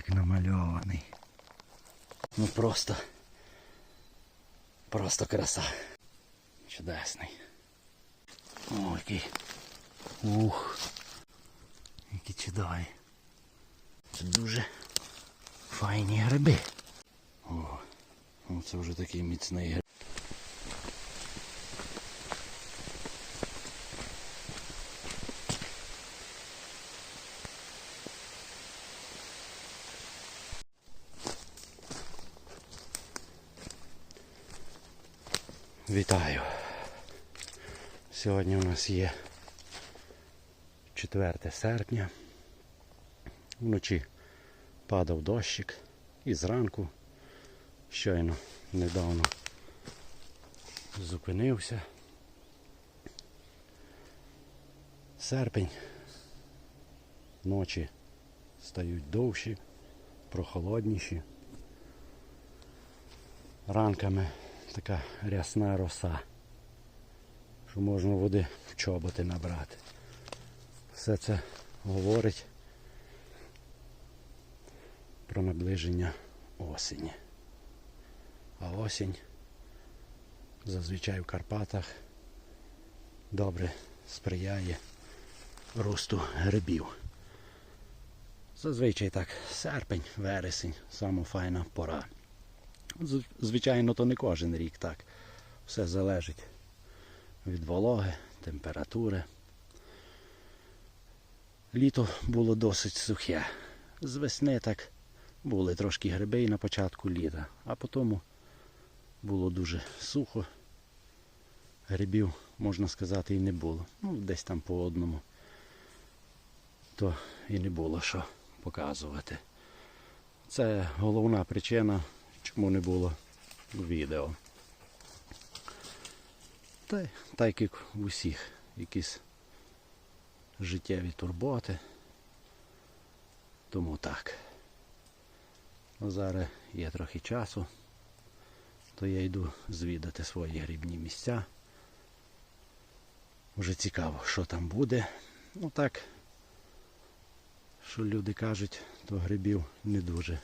як намальований. Ну просто. Просто краса. Чудесний. О, який. Ух. Які чудові. Це дуже файні гриби. О, ну це вже такий міцний гриб. Сьогодні у нас є 4 серпня. Вночі падав дощик і зранку щойно недавно зупинився. Серпень. Ночі стають довші, прохолодніші. Ранками така рясна роса, що можна води в чоботи набрати. Все це говорить про наближення осені. А осінь зазвичай в Карпатах добре сприяє росту грибів. Зазвичай так серпень, вересень, сама файна пора. Звичайно, то не кожен рік так. Все залежить від вологи, температури. Літо було досить сухе. З весни так були трошки гриби на початку літа, а потім було дуже сухо. Грибів, можна сказати, і не було. Ну, десь там по одному. То і не було що показувати. Це головна причина, чому не було відео. Та так як у всіх якісь життєві турботи. Тому так. Ну, зараз є трохи часу, то я йду звідати свої грибні місця. Вже цікаво, що там буде. Ну так, що люди кажуть, то грибів не дуже.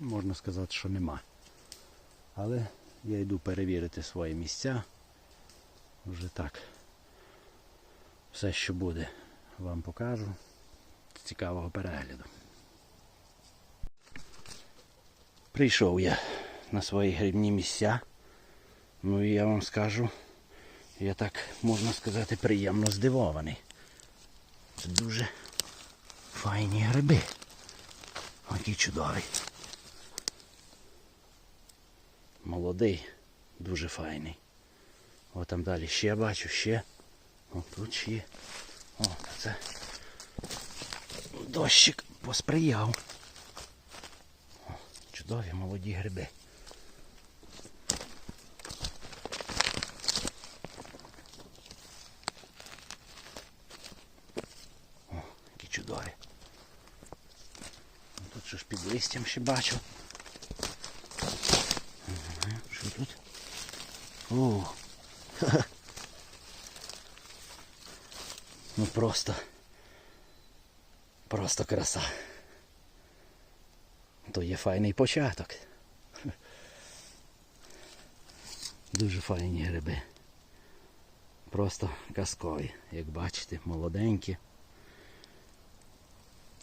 Можна сказати, що нема. Але я йду перевірити свої місця. Вже так. Все, що буде, вам покажу. Цікавого перегляду. Прийшов я на свої грибні місця. Ну і я вам скажу, я так, можна сказати, приємно здивований. Це дуже файні гриби. Які чудові. Молодий, дуже файний. О, там далі ще бачу, ще. О, тут ще. О, це дощик посприяв. О, чудові молоді гриби. О, які чудові. Ну, Тут що ж під листям ще бачу. Що тут? О, Ну просто. Просто краса. То є файний початок. Дуже файні гриби. Просто казкові, як бачите, молоденькі.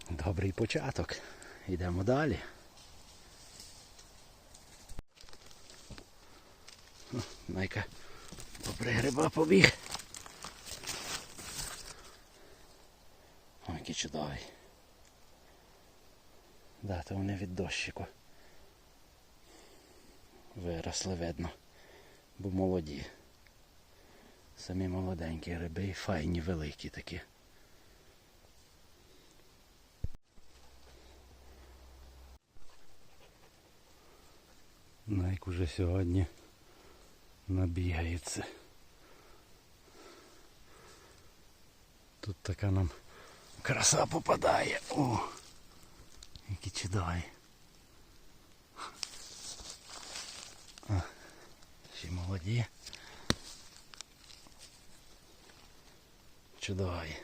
Добрий початок. Йдемо далі. Найка попри гриба побіг. Ой, який чудовий. Да, то вони від дощику. Виросли видно. Бо молоді. Самі молоденькі гриби і файні великі такі. Найк уже сьогодні набігається. Тут така нам краса попадає. О! Які чудові. А, ще молоді. Чудові.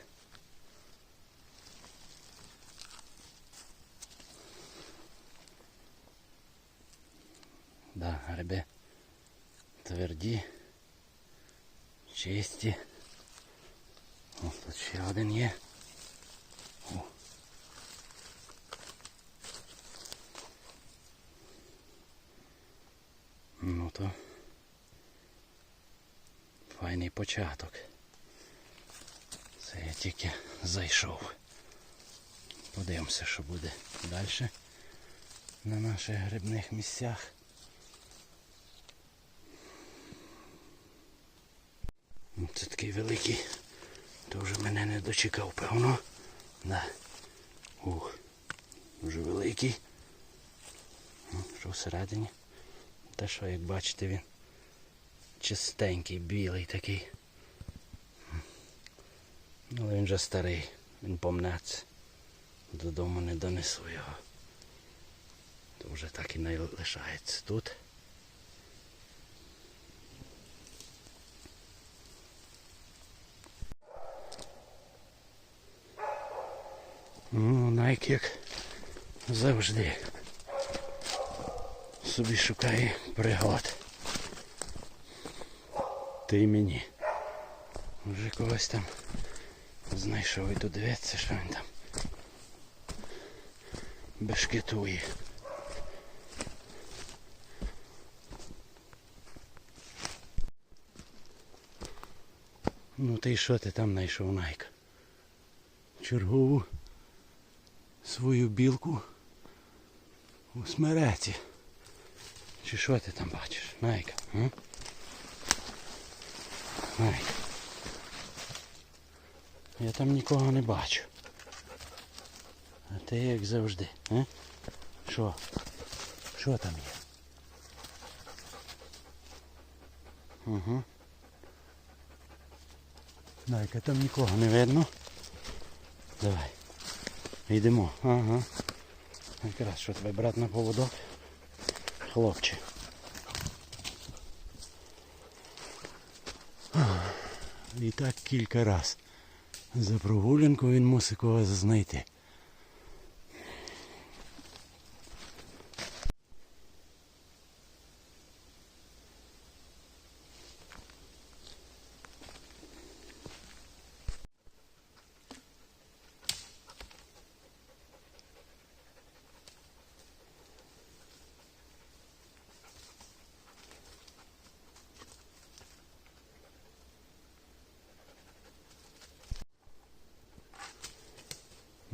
Да, ребят тверді, чисті. О, тут ще один є. Ну то файний початок. Це я тільки зайшов. Подивимося, що буде далі на наших грибних місцях. Це такий великий. То вже мене не дочекав, певно. Да. Ух, дуже великий. Ну, Що всередині? Та що, як бачите, він чистенький, білий такий. Але він вже старий, він помнеться. Додому не донесу його. То вже так і не лишається тут. Ну, Найк як завжди собі шукає пригод. Ти мені. Вже когось там знайшов і тут дивиться, що він там бешкетує. Ну ти що ти там знайшов Найк? Чергову свою білку у смереці. Чи що ти там бачиш? Найка? М? Найка. Я там нікого не бачу. А ти як завжди, а? Що? Що там є? Угу. Найка, там нікого не видно. Давай. Йдемо. Ага. Якраз що тебе брат на поводок. Хлопче. І так кілька раз. За прогулянку він мусить когось знайти.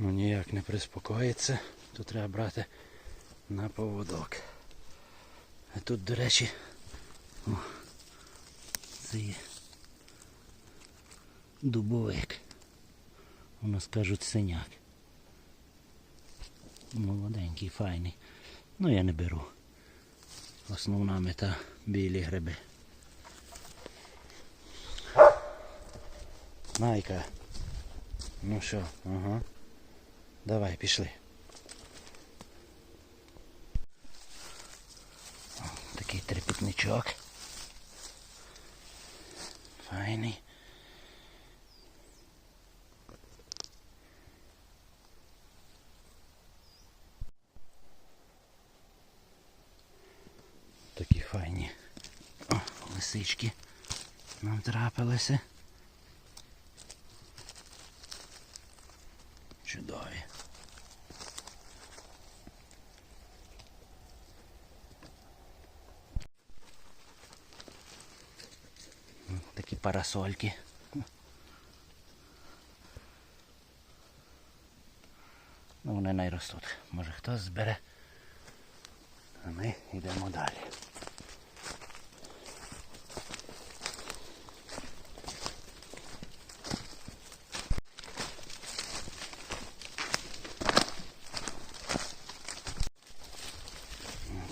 Ну ніяк не приспокоїться, то треба брати на поводок. А тут, до речі, о, це є дубовик. У нас кажуть синяк. Молоденький, файний. Ну я не беру. Основна мета білі гриби. Найка. Ну що, ага. Давай, пішли. О, такий трепетничок. Файний. Такі файні. О, лисички нам трапилися. Чудові. М, Такі парасольки. Ну, вони не ростуть. Може хтось збере. А ми йдемо далі.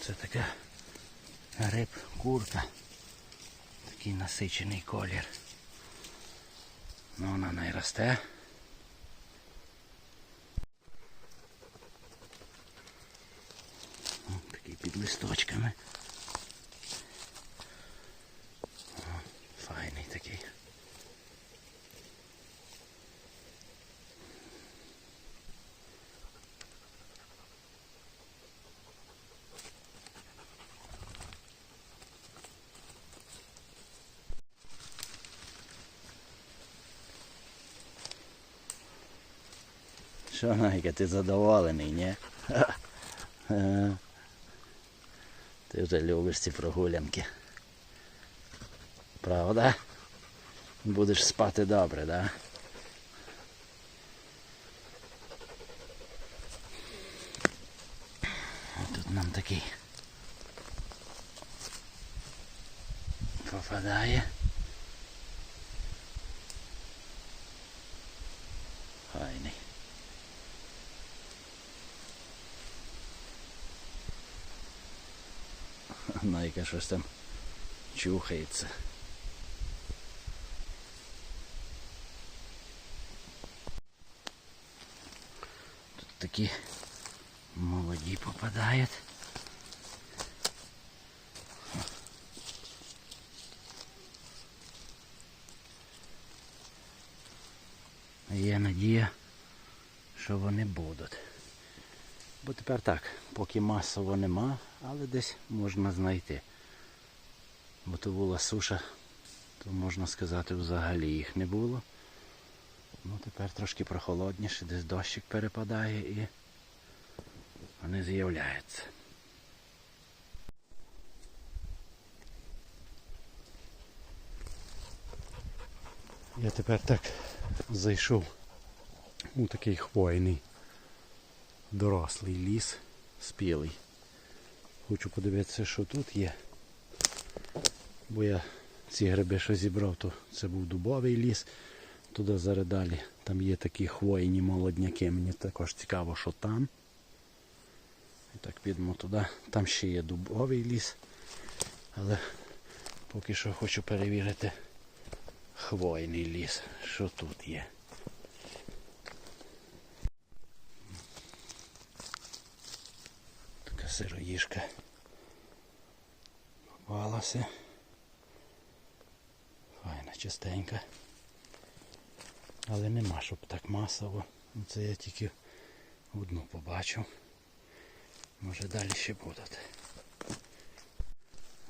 Це така гриб курка. Такий насичений колір. Ну вона росте. О, Такий під листочками. О, Файний такий. Що, Найка, ти задоволений, ні? Е. Ти вже любиш ці прогулянки. Правда? Будеш спати добре, да? Тут нам такий попадає. Файний. Найка щось там чухається. Тут такі молоді попадають. Є надія, що вони будуть. Бо тепер так, поки масово нема, але десь можна знайти. Бо то була суша, то можна сказати взагалі їх не було. Ну тепер трошки прохолодніше, десь дощик перепадає і вони з'являються. Я тепер так зайшов у такий хвойний дорослий ліс спілий. Хочу подивитися, що тут є. Бо я ці гриби, що зібрав, то це був дубовий ліс. Туди зараз далі. Там є такі хвойні молодняки. Мені також цікаво, що там. І так підемо туди. Там ще є дубовий ліс. Але поки що хочу перевірити хвойний ліс, що тут є. Сироїжка попалася. Файна, чистенька. Але нема, щоб так масово. Це я тільки одну побачив. Може далі ще будуть.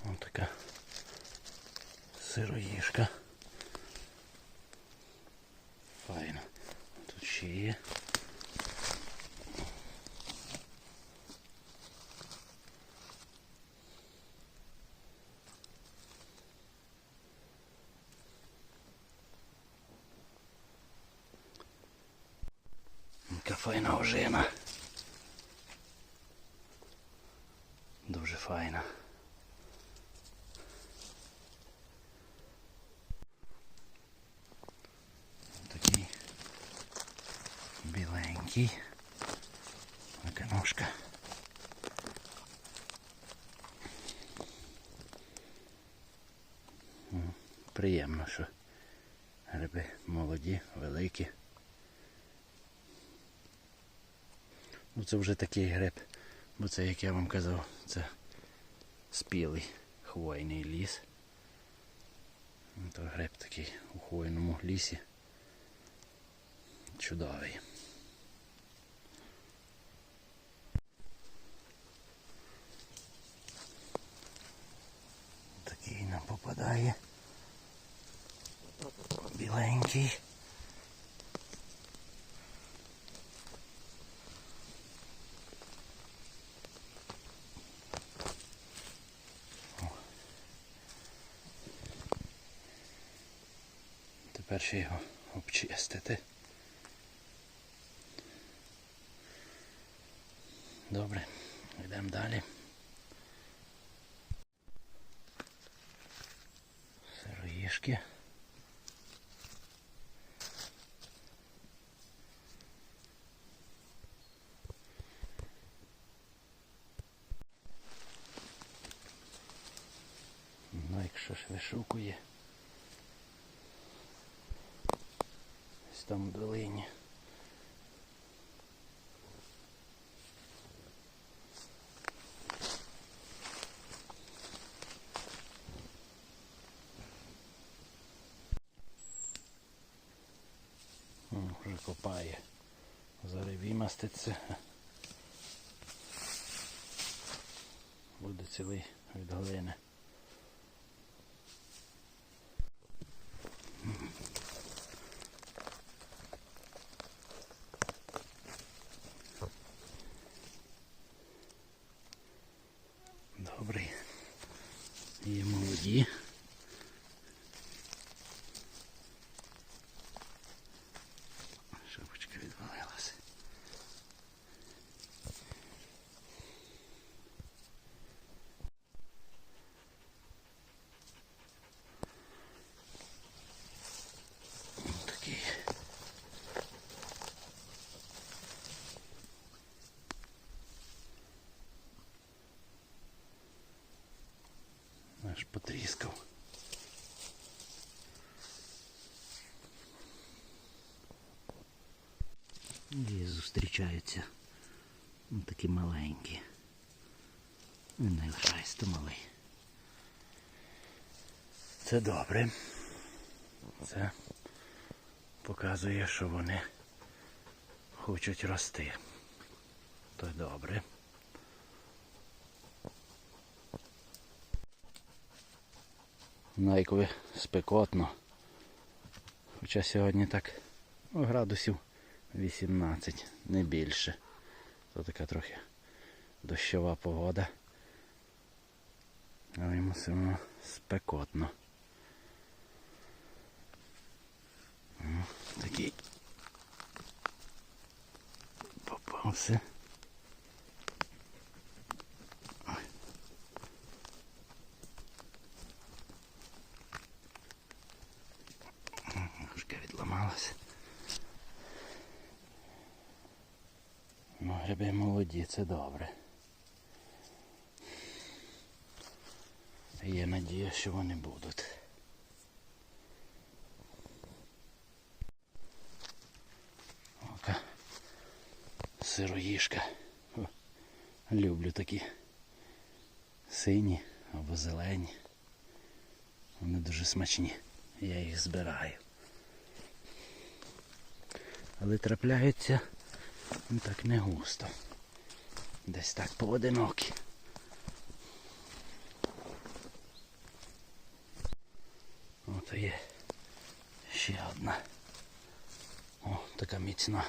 Ось така сироїжка. Файно. Тут ще є. Яка файна ожина. Дуже файна. Такий біленький. Така ножка. Приємно, що гриби молоді, великі. Ну це вже такий гриб, бо це, як я вам казав, це спілий хвойний ліс. Ну, То гриб такий у хвойному лісі. Чудовий. Такий нам попадає. Біленький. Тепер ще його обчистити. Добре, йдемо далі. Сироїшки. Копає. Зараз вимаститься. Буде цілий від глини. Є молоді. Шапочка відвалилася. Ось такий. Аж потріскав. І зустрічаються ну, такі маленькі. Не лишається малий. Це добре. Це показує, що вони хочуть рости. То й Найкові спекотно. Хоча сьогодні так ну, градусів 18, не більше. То така трохи дощова погода. Але йому все одно спекотно. Такий попався. Ой. Ножка відламалася. Ну, гриби молоді, це добре. Є надія, що вони будуть. Ока. Сироїшка. Люблю такі сині або зелені. Вони дуже смачні. Я їх збираю. Але трапляються ну, так не густо. Десь так поодинокі. Ото є ще одна. О, така міцна.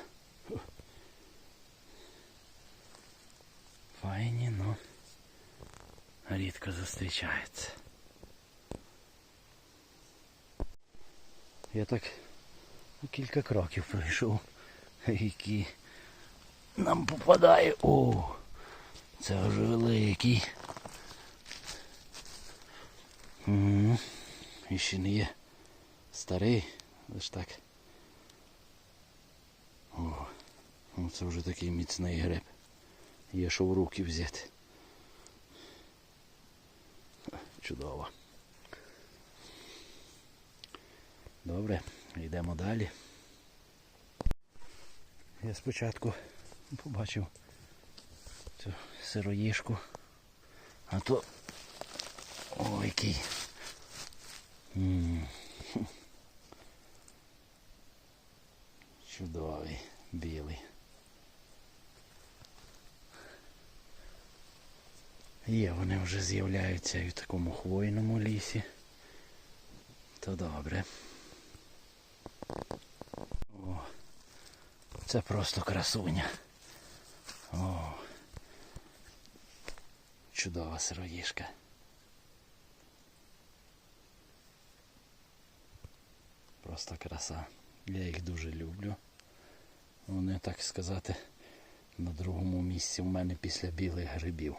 Файні, ну рідко зустрічаються. Я так кілька кроків пройшов, які нам попадає. О, це вже великий. Угу. І ще не є старий, лиш так. О, ну це вже такий міцний гриб. Є що в руки взяти. Чудово. Добре, йдемо далі. Я спочатку побачив цю сироїшку, а то ой який. Чудовий, білий. Є, вони вже з'являються і в такому хвойному лісі. То добре. О, це просто красуня. О, чудова сироїшка. Просто краса. Я їх дуже люблю. Вони, так сказати, на другому місці в мене після білих грибів.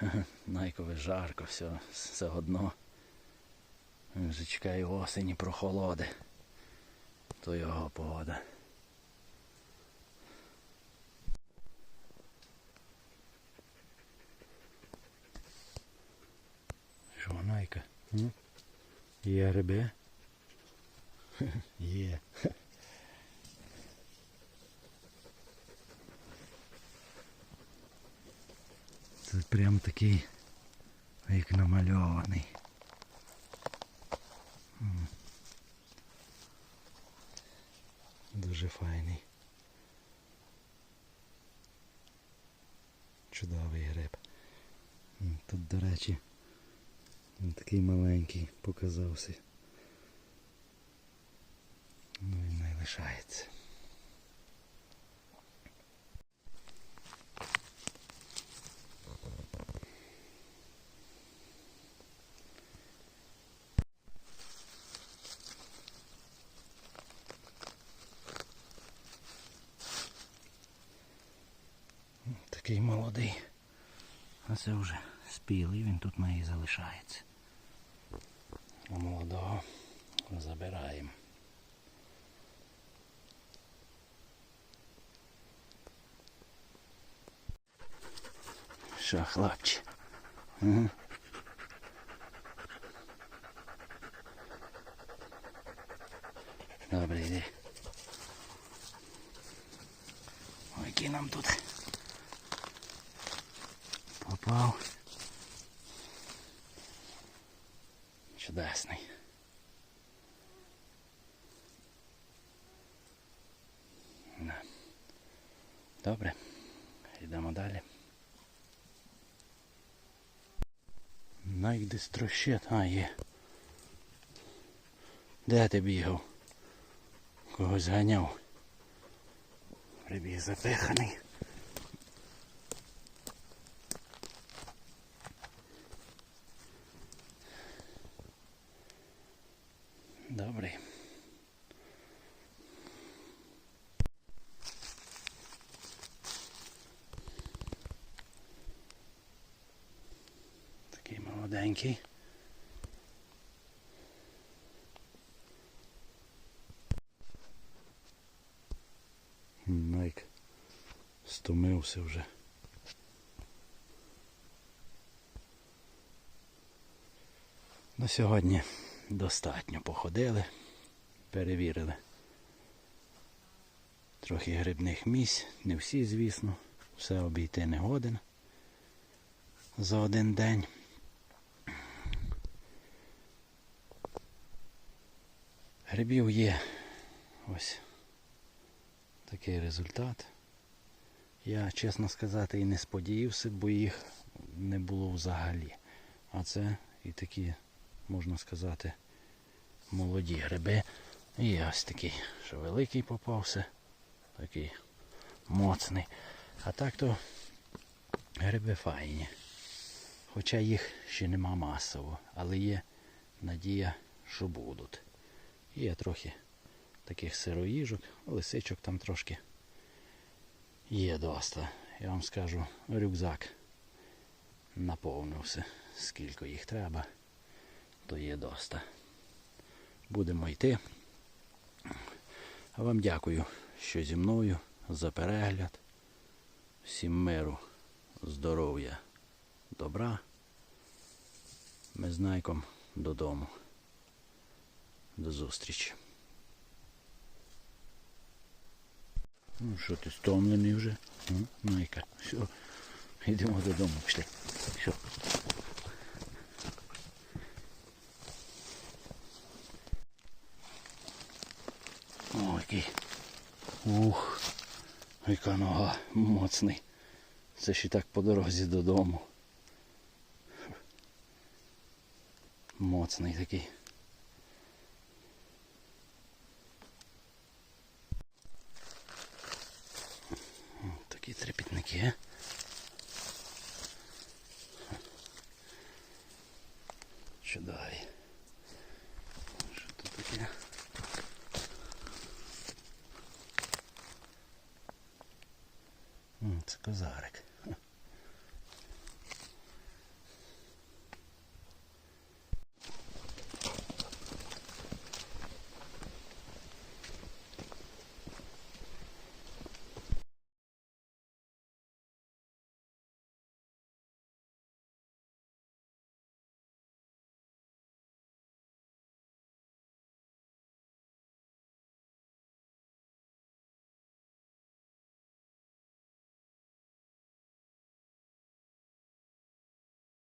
Найкове жарко, все, все одно. Вже чекає осені прохолоди. То його погода. Що, Найка? м? Є гриби? Є. Це прям такий, як намальований. Дуже файний. Чудовий гриб. Тут, до речі, такий маленький показався. Ну він не лишається. Такий молодий. А це вже спілий, він тут і залишається. А молодого забираємо. Що, хлопче? Угу. Добре, йди. Ой, який нам тут попав. Чудесний. Добре, йдемо далі. Найди строщет, а є. Де ти бігав? Когось ганяв. Прибіг запиханий. Добрий. Такий молоденький. Найк стомився вже. На сьогодні достатньо походили, перевірили. Трохи грибних місць, не всі, звісно, все обійти не годен за один день. Грибів є ось такий результат. Я, чесно сказати, і не сподівався, бо їх не було взагалі. А це і такі, можна сказати, молоді гриби. І ось такий, що великий попався, такий моцний. А так то гриби файні. Хоча їх ще нема масово, але є надія, що будуть. Є трохи таких сироїжок, лисичок там трошки є доста. Я вам скажу, рюкзак наповнився. Скільки їх треба, то є доста. Будемо йти. А вам дякую, що зі мною за перегляд. Всім миру, здоров'я, добра. Ми з Найком додому. До зустрічі. Ну що ти стомлений вже? Найка. Все. Йдемо додому. Пішли. Все. О, який. Ух. Яка нога моцний. Це ще так по дорозі додому. Моцний такий. Такі трепітники. Чудові. Що